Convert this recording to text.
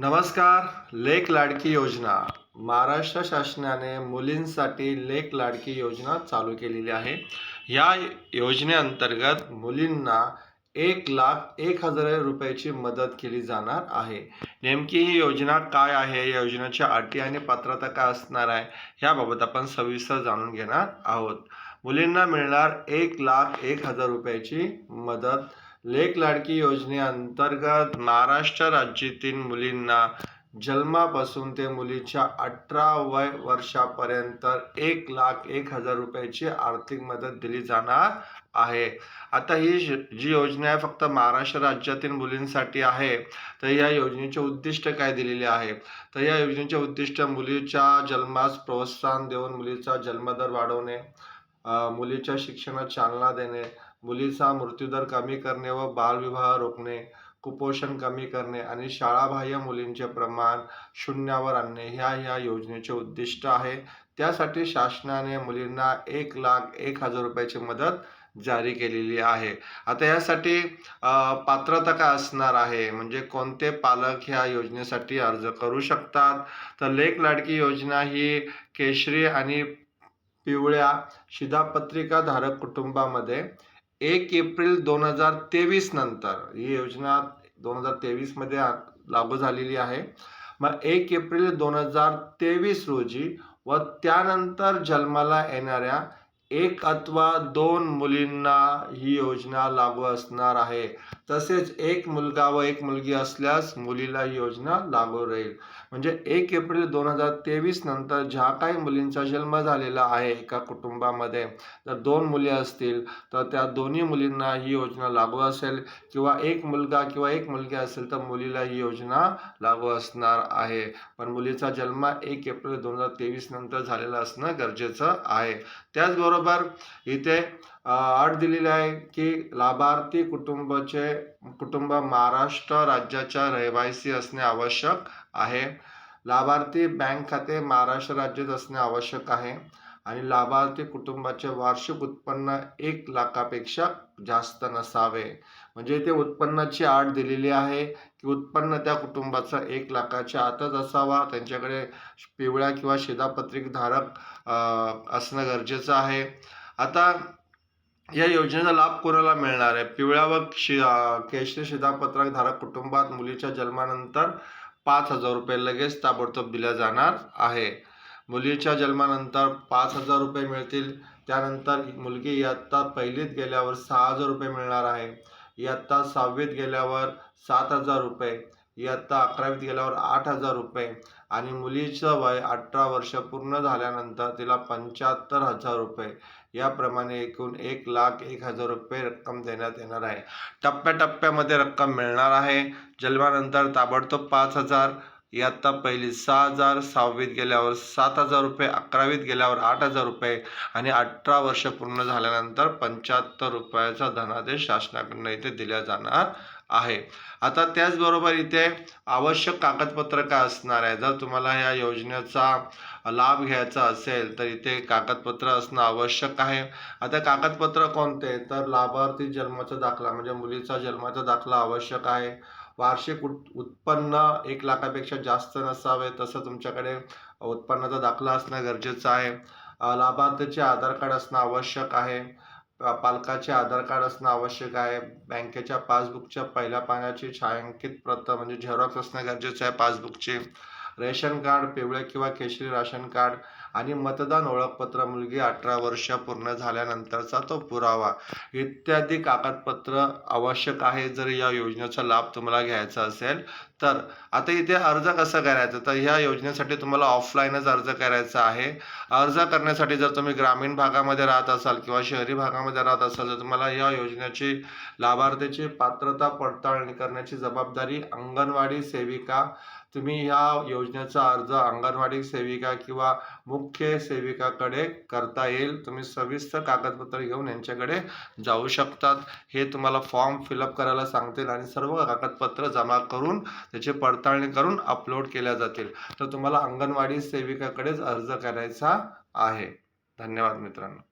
नमस्कार लेक लाडकी योजना. महाराष्ट्र शासनाने मुलींसाठी लेक लाडकी योजना चालू केलेली आहे. या योजनेअंतर्गत मुलींना एक लाख एक हजार रुपयाची मदत केली जाणार आहे. नेमकी ही योजना काय आहे? या योजनेच्या अटी आणि पात्रता काय असणार आहे? याबाबत आपण सविस्तर जाणून घेणार आहोत. मुलींना मिळणार एक लाख एक हजार रुपयाची मदत लेक लाडकी योजनेअंतर्गत महाराष्ट्र राज्यातील मुलींना जन्मापासून ते मुलीच्या अठरा वय वर्षापर्यंत एक लाख एक हजार रुपयाची आर्थिक मदत दिली जाणार आहे. आता ही श- जी योजना आहे फक्त महाराष्ट्र राज्यातील मुलींसाठी आहे तर या योजनेचे उद्दिष्ट काय दिलेले आहे? तर या योजनेचे उद्दिष्ट मुलीच्या जन्मास प्रोत्साहन देऊन मुलीचा जन्मदर वाढवणे मुलीच्या शिक्षणात चालना देणे मुलीचा मृत्यूदर कमी करणे व बालविवाह रोखणे कुपोषण कमी करणे आणि शाळाबाह्य मुलींचे प्रमाण शून्यावर आणणे ह्या ह्या योजनेचे उद्दिष्ट आहे. त्यासाठी शासनाने मुलींना एक लाख एक हजार रुपयाची मदत जारी केलेली आहे. आता यासाठी पात्रता काय असणार आहे? म्हणजे कोणते पालक ह्या योजनेसाठी अर्ज करू शकतात? तर लेख लाडकी योजना ही केशरी आणि पिवळ्या शिधापत्रिका धारक कुटुंबामध्ये एक एप्रिल दोन हजार तेवीस नंतर ही योजना दोन हजार तेवीसमध्ये लागू झालेली आहे. मग एक एप्रिल दोन हजार तेवीस रोजी व त्यानंतर जन्माला येणाऱ्या एक अथवा दोन मुलींना ही योजना लागू असणार आहे. तसेच एक मुलगा व एक मुलगी असल्यास मुलीला ही योजना लागू राहील. म्हणजे एक एप्रिल दोन हजार तेवीस नंतर ज्या काही मुलींचा जन्म झालेला आहे एका कुटुंबामध्ये तर दोन मुली असतील तर त्या दोन्ही मुलींना ही योजना लागू असेल किंवा एक मुलगा किंवा एक मुलगी असेल तर मुलीला ही योजना लागू असणार आहे. पण मुलीचा जन्म एक एप्रिल दोन हजार तेवीस नंतर झालेला असणं गरजेचं आहे. त्याचबरोबर इथे अट दिलेली आहे की लाभार्थी कुटुंबाचे कुटुंब महाराष्ट्र राज्याच्या रहिवासी असणे आवश्यक आहे. लाभार्थी बँक खाते महाराष्ट्र राज्यात असणे आवश्यक आहे. आणि लाभार्थी कुटुंबाचे वार्षिक उत्पन्न एक लाखापेक्षा जास्त नसावे. म्हणजे इथे उत्पन्नाची आठ दिलेली आहे की उत्पन्न त्या कुटुंबाचं एक लाखाच्या आतच असावा त्यांच्याकडे पिवळ्या किंवा शिधापत्रिक धारक असणं गरजेचं आहे. आता या योजनेचा लाभ कोणाला मिळणार आहे? पिवळ्या व शि केशरी शिधापत्रक धारक कुटुंबात मुलीच्या जन्मानंतर पाच हजार रुपये लगेच ताबडतोब दिल्या जाणार आहे. मुलीच्या जन्मानंतर पाच हजार रुपये मिळतील. त्यानंतर मुलगी इयत्ता पहिलीत गेल्यावर सहा हजार रुपये मिळणार आहे. इयत्ता सहावीत गेल्यावर सात हजार रुपये इयत्ता अकरावीत गेल्यावर आठ हजार रुपये आणि मुलीचं वय अठरा वर्ष पूर्ण झाल्यानंतर तिला पंच्याहत्तर हजार रुपये. याप्रमाणे एकूण एक लाख एक हजार रुपये रक्कम देण्यात येणार आहे. टप्प्याटप्प्यामध्ये रक्कम मिळणार आहे. जन्मानंतर ताबडतोब पाच हजार इयत्ता पहिली सहा हजार सहावीत गेल्यावर सात हजार रुपये अकरावीत गेल्यावर आठ हजार रुपये आणि अठरा वर्ष पूर्ण झाल्यानंतर पंच्याहत्तर रुपयाचा धनादेश शासनाकडनं इथे दिला जाणार आहे. आता त्याचबरोबर इथे आवश्यक कागदपत्र काय असणार आहे जर तुम्हाला या योजनेचा लाभ घ्यायचा असेल तर इथे कागदपत्र असणं आवश्यक आहे. आता कागदपत्र कोणते? तर लाभार्थी जन्माचा दाखला म्हणजे मुलीचा जन्माचा दाखला आवश्यक आहे. वार्षिक उत उत्पन्न एक लाखापेक्षा जास्त नसावे तसं तुमच्याकडे उत्पन्नाचा दाखला असणं गरजेचं आहे. लाभार्थीचे आधार कार्ड असणं आवश्यक आहे. पालकाचे आधार कार्ड असणं आवश्यक आहे. बँकेच्या पासबुकच्या पहिल्या पानाची छायांकित प्रत म्हणजे झेरॉक्स असणं गरजेचं आहे पासबुकची. रेशन कार्ड पिवळे किंवा केशरी राशन कार्ड आणि मतदान ओळखपत्र मुलगी अठरा वर्ष पूर्ण झाल्यानंतरचा तो पुरावा. इत्यादी कागदपत्र आवश्यक आहे. जर या योजनेचा लाभ तुम्हाला घ्यायचा असेल तर आता इथे अर्ज कसा करायचा? तर ह्या योजनेसाठी तुम्हाला ऑफलाईनच अर्ज करायचा आहे. अर्ज करण्यासाठी जर तुम्ही ग्रामीण भागामध्ये राहत असाल किंवा शहरी भागामध्ये राहत असाल तर तुम्हाला या योजनेची लाभार्थीची पात्रता पडताळणी करण्याची जबाबदारी अंगणवाडी सेविका तुम्ही ह्या योजनेचा अर्ज अंगणवाडी सेविका किंवा मुख्य सेविकाकडे करता येईल. तुम्ही सविस्तर कागदपत्र घेऊन यांच्याकडे जाऊ शकतात. हे तुम्हाला फॉर्म फिलअप करायला सांगतील आणि सर्व कागदपत्र जमा करून त्याची पडताळणी करून अपलोड केल्या जातील. तर तुम्हाला अंगणवाडी सेविकाकडेच अर्ज करायचा आहे. धन्यवाद मित्रांनो.